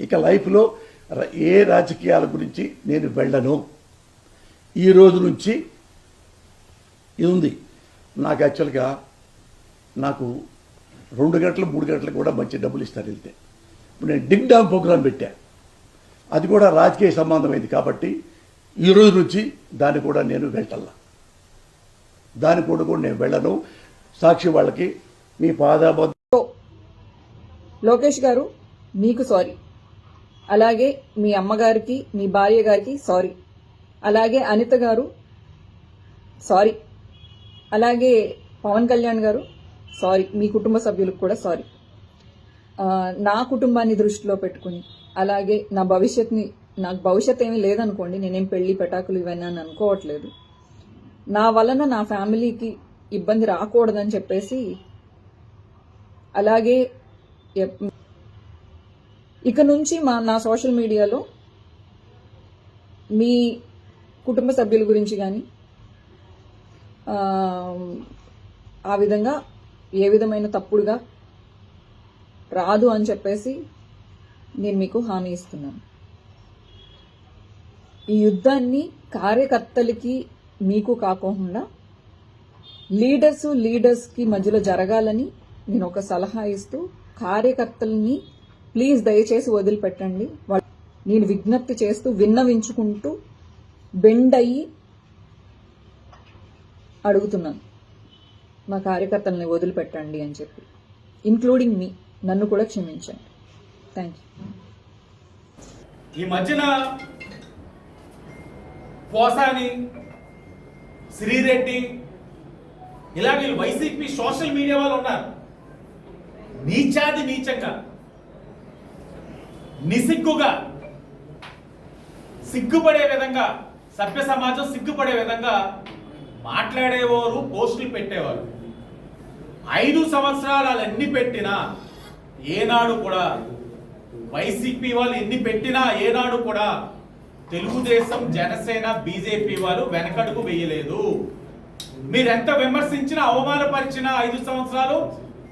ఇక లైఫ్లో ఏ రాజకీయాల గురించి నేను వెళ్ళను. ఈ రోజు నుంచి ఇది ఉంది. నాకు యాక్చువల్గా నాకు రెండు గంటలు మూడు గంటలకు కూడా మంచి డబ్బులు ఇస్తారు వెళ్తే. ఇప్పుడు నేను డింగ్ డాంగ్ ప్రోగ్రాం పెట్టా. అది కూడా రాజకీయ సంబంధమైంది కాబట్టి ఈ రోజు నుంచి దాన్ని కూడా నేను వెళ్ళాల దాని కూడా కూడా నేను వెళ్ళను. సాక్షి వాళ్ళకి మీ పాదాబద్ధ లోకేష్ గారు మీకు సారీ. అలాగే మీ అమ్మగారికి మీ భార్య గారికి సారీ అలాగే అనిత గారు సారీ అలాగే పవన్ కళ్యాణ్ గారు సారీ మీ కుటుంబ సభ్యులకు కూడా సారీ నా కుటుంబాన్ని దృష్టిలో పెట్టుకుని అలాగే నా భవిష్యత్ని నాకు భవిష్యత్ ఏమీ లేదనుకోండి నేనేం పెళ్ళి పెటాకులు ఇవన్నీ అని అనుకోవట్లేదు. నా వలన నా ఫ్యామిలీకి ఇబ్బంది రాకూడదని చెప్పేసి అలాగే ఎప్- ఇక నుంచి మా నా సోషల్ మీడియాలో మీ కుటుంబ సభ్యుల గురించి కానీ ఆ విధంగా ఏ విధమైన తప్పుడుగా రాదు అని చెప్పేసి నేను మీకు హామీ ఇస్తున్నాను. ఈ యుద్ధాన్ని కార్యకర్తలకి మీకు కాకుండా లీడర్స్ లీడర్స్కి మధ్యలో జరగాలని నేను ఒక సలహా ఇస్తూ కార్యకర్తల్ని ప్లీజ్ దయచేసి వదిలిపెట్టండి. వాళ్ళ- నేను విజ్ఞప్తి చేస్తూ విన్నవించుకుంటూ బెండ్ అయ్యి అడుగుతున్నాను. మా కార్యకర్తల్ని వదిలిపెట్టండి అని చెప్పి. Including me. నన్ను కూడా క్షమించండి. Thank you. ఈ మధ్యన పోసాని శ్రీరెడ్డి ఇలా వీళ్ళు వైసీపీ సోషల్ మీడియా వాళ్ళు ఉన్నారు. నీచాది నీచంగా. నిసిగ్గుగా సిగ్గుపడే విధంగా సభ్య సమాజం సిగ్గుపడే విధంగా మాట్లాడేవారు పోస్టులు పెట్టేవారు. ఐదు సంవత్సరాలు వాళ్ళు ఎన్ని పెట్టినా ఏనాడు కూడా వైసీపీ వాళ్ళు ఎన్ని పెట్టినా ఏనాడు కూడా తెలుగుదేశం జనసేన బీజేపీ వాళ్ళు వెనకడుగు వేయలేదు. మీరు ఎంత విమర్శించినా అవమానపరిచినా ఐదు సంవత్సరాలు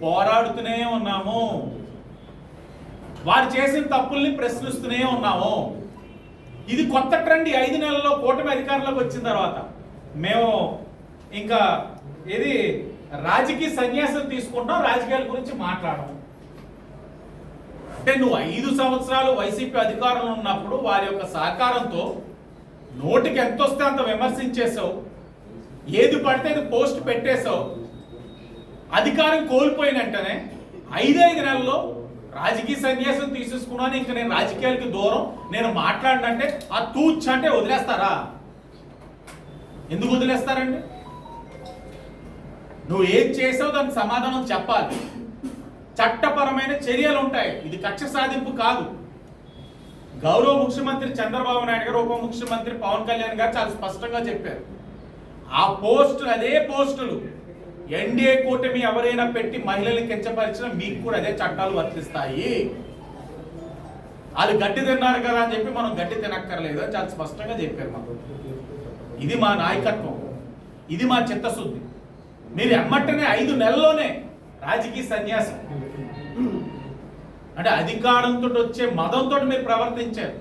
పోరాడుతూనే ఉన్నాము. వారు చేసిన తప్పుల్ని ప్రశ్నిస్తూనే ఉన్నాము. ఇది కొత్త ట్రెండ్. ఈ ఐదు నెలల్లో కూటమి అధికారంలోకి వచ్చిన తర్వాత మేము ఇంకా ఇది రాజకీయ సన్యాసం తీసుకుంటాం రాజకీయాల గురించి మాట్లాడము. అంటే నువ్వు ఐదు సంవత్సరాలు వైసీపీ అధికారంలో ఉన్నప్పుడు వారి యొక్క సహకారంతో నోటికి ఎంత వస్తే అంత విమర్శించేసావు ఏది పడితే అది పోస్ట్ పెట్టేశావు. అధికారం కోల్పోయిన వెంటనే ఐదైదు నెలల్లో రాజకీయ సన్యాసం తీసేసుకున్నాను ఇంకా నేను రాజకీయాలకి దూరం. నేను మాట్లాడినంటే ఆ తూచ్ అంటే వదిలేస్తారా? ఎందుకు వదిలేస్తారండి? నువ్వు ఏం చేసావు దానికి సమాధానం చెప్పాలి. చట్టపరమైన చర్యలు ఉంటాయి. ఇది కక్ష సాధింపు కాదు. గౌరవ ముఖ్యమంత్రి చంద్రబాబు నాయుడు గారు ఉప ముఖ్యమంత్రి పవన్ కళ్యాణ్ గారు చాలా స్పష్టంగా చెప్పారు. ఆ పోస్టులు అదే పోస్టులు ఎన్డీఏ కూటమి ఎవరైనా పెట్టి మహిళల్ని కించపరిచినా మీకు కూడా అదే చట్టాలు వర్తిస్తాయి. వాళ్ళు గడ్డి తిన్నారు కదా అని చెప్పి మనం గడ్డి తినక్కర్లేదు అని చాలా స్పష్టంగా చెప్పారు మాకు. ఇది మా నాయకత్వం. ఇది మా చిత్తశుద్ధి. మీరు ఎమ్మటనే ఐదు నెలల్లోనే రాజకీయ సన్యాసం. అంటే అధికారంతో వచ్చే మతంతో మీరు ప్రవర్తించారు.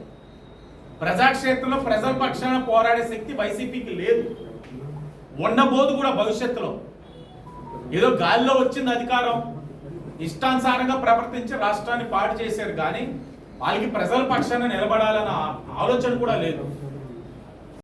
ప్రజాక్షేత్రంలో ప్రజల పక్షాన పోరాడే శక్తి వైసీపీకి లేదు. ఉండబోదు కూడా భవిష్యత్తులో. ఏదో గాలిలో వచ్చింది అధికారం. ఇష్టానుసారంగా ప్రవర్తించి రాష్ట్రాన్ని పాడు చేశారు కానీ వాళ్ళకి ప్రజల పక్షాన నిలబడాలన్న ఆలోచన కూడా లేదు.